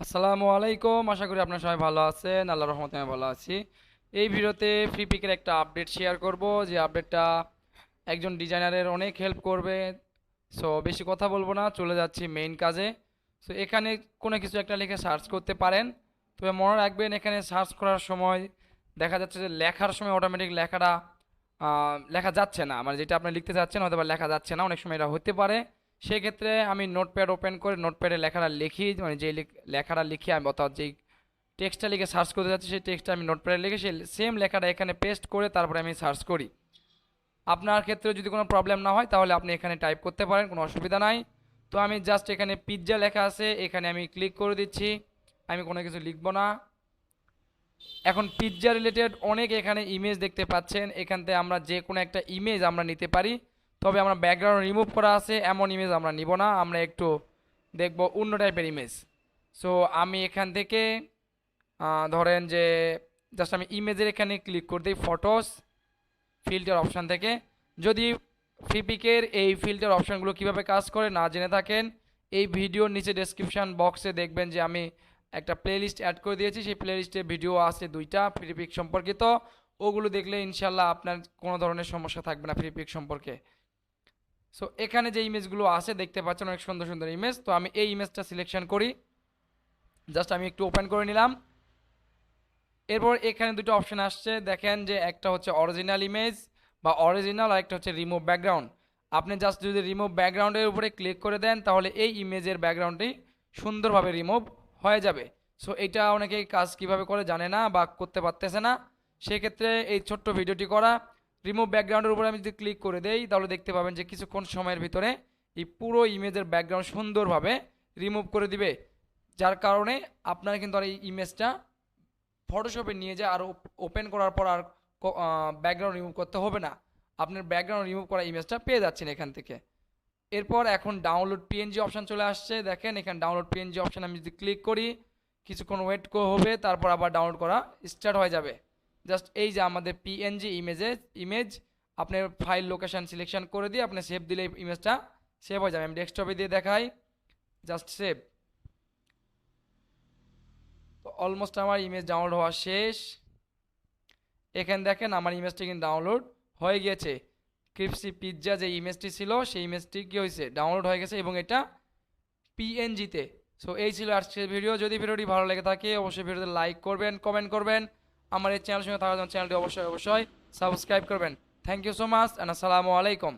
আসসালামু আলাইকুম। আশা করি আপনারা সবাই ভালো আছেন। আল্লাহ রহমতে আমি ভালো আছি। এই ভিডিওতে ফ্রি পিকের একটা আপডেট শেয়ার করব। যে আপডেটটা একজন ডিজাইনারের অনেক হেল্প করবে। সো বেশি কথা বলব না, চলে যাচ্ছি মেইন কাজে। সো এখানে কোনো কিছু একটা লিখে সার্চ করতে পারেন। তবে মনে রাখবেন, এখানে সার্চ করার সময় দেখা যাচ্ছে যে লেখার সময় অটোমেটিক লেখাটা লেখা যাচ্ছে না। মানে যেটা আপনি লিখতে চাচ্ছেন হয়তো বা লেখা যাচ্ছে না। অনেক সময় এটা হতে পারে। সেক্ষেত্রে আমি নোটপ্যাড ওপেন করে নোটপ্যাডে লেখাটা লিখি মানে যেই লেখাটা লিখি আমি, অর্থাৎ যেই টেক্সটটা লিখে সার্চ করতে যাচ্ছি, সেই টেক্সটটা আমি নোটপ্যাডে লিখে সেই সেম লেখাটা এখানে পেস্ট করে তারপরে আমি সার্চ করি। আপনার ক্ষেত্রে যদি কোনো প্রবলেম না হয়, তাহলে আপনি এখানে টাইপ করতে পারেন, কোনো অসুবিধা নাই। তো আমি জাস্ট এখানে পিৎজা লেখা আছে, এখানে আমি ক্লিক করে দিচ্ছি, আমি কোনো কিছু লিখব না। এখন পিৎজা রিলেটেড অনেক এখানে ইমেজ দেখতে পাচ্ছেন, এখান থেকে আমরা যে কোনো একটা ইমেজ আমরা নিতে পারি। তবে আমরা ব্যাকগ্রাউন্ড রিমুভ করা আছে, এমন ইমেজ আমরা নিব না, আমরা একটু দেখব অন্য টাইপের ইমেজ সো আমি এখান থেকে ধরেন যে জাস্ট আমি ইমেজের এখানে ক্লিক করে দিই ফটোস ফিল্টার অপশান থেকে। যদি ফিপিকের এই ফিল্টার অপশানগুলো কীভাবে কাজ করে না জেনে থাকেন, এই ভিডিওর নিচে ডেসক্রিপশন বক্সে দেখবেন যে, আমি একটা প্লেলিস্ট অ্যাড করে দিয়েছি। সেই প্লেলিস্টে ভিডিও আছে দুইটা ফ্রিপিক সম্পর্কিত। ওগুলো দেখলে ইনশাল্লাহ আপনার কোনো ধরনের সমস্যা থাকবে না ফ্রিপিক সম্পর্কে। সো এখানে যে ইমেজগুলো আছে, দেখতে পাচ্ছেন অনেক সুন্দর সুন্দর ইমেজ তো আমি এই ইমেজটা সিলেকশন করি। জাস্ট আমি একটু ওপেন করে নিলাম। এরপর এখানে দুটো অপশন আসছে। দেখেন যে একটা হচ্ছে অরিজিনাল ইমেজ বা অরিজিনাল আর একটা হচ্ছে রিমুভ ব্যাকগ্রাউন্ড আপনি জাস্ট যদি রিমুভ ব্যাকগ্রাউন্ডের উপরে ক্লিক করে দেন, তাহলে এই ইমেজের ব্যাকগ্রাউন্ডটি সুন্দরভাবে রিমুভ হয়ে যাবে। সো এটা অনেকেই কাজ কীভাবে করে জানে না বা করতে পারতেছে না। সেক্ষেত্রে এই ছোট্ট ভিডিওটি করা। রিমুভ ব্যাকগ্রাউন্ডের উপরে আমি যদি ক্লিক করে দেই, তাহলে দেখতে পাবেন যে কিছুক্ষণ সময়ের ভিতরে এই পুরো ইমেজের ব্যাকগ্রাউন্ড সুন্দরভাবে রিমুভ করে দিবে। যার কারণে আপনারা কিন্তু আর এই ইমেজটা ফটোশপে নিয়ে যায়, আর ওপেন করার পর আর ব্যাকগ্রাউন্ড রিমুভ করতে হবে না। আপনার ব্যাকগ্রাউন্ড রিমুভ করা ইমেজটা পেয়ে যাচ্ছেন এখান থেকে। এরপর এখন ডাউনলোড পিএনজি অপশান চলে আসছে। দেখেন, এখানে ডাউনলোড পিএনজি অপশান আমি যদি ক্লিক করি, কিছুক্ষণ ওয়েট হবে তারপর আবার ডাউনলোড করা স্টার্ট হয়ে যাবে। জাস্ট এই যে আমাদের পিএনজি ইমেজে ইমেজ আপনার ফাইল লোকেশন সিলেকশন করে দিয়ে আপনি সেভ দিলে ইমেজটা সেভ হয়ে যাবে। আমি ডেস্কটপে দিয়ে দেখাই। জাস্ট সেভ তো অলমোস্ট আমার ইমেজ ডাউনলোড হওয়া শেষ। এখানে দেখেন আমার ইমেজটি কিন্তু ডাউনলোড হয়ে গিয়েছে। ক্রিপসি পিৎজা যে ইমেজটি ছিল, সেই ইমেজটি কী হয়েছে? ডাউনলোড হয়ে গেছে এবং এটা পিএনজিতে সো এই ছিল আজকের ভিডিও যদি ভিডিওটি ভালো লেগে থাকে, অবশ্যই ভিডিওতে লাইক করবেন কমেন্ট করবেন। আমার এই চ্যানেলের সঙ্গে থাকার জন্য চ্যানেলটি অবশ্যই অবশ্যই সাবস্ক্রাইব করবেন। Thank you so much and আসসালামু আলাইকুম।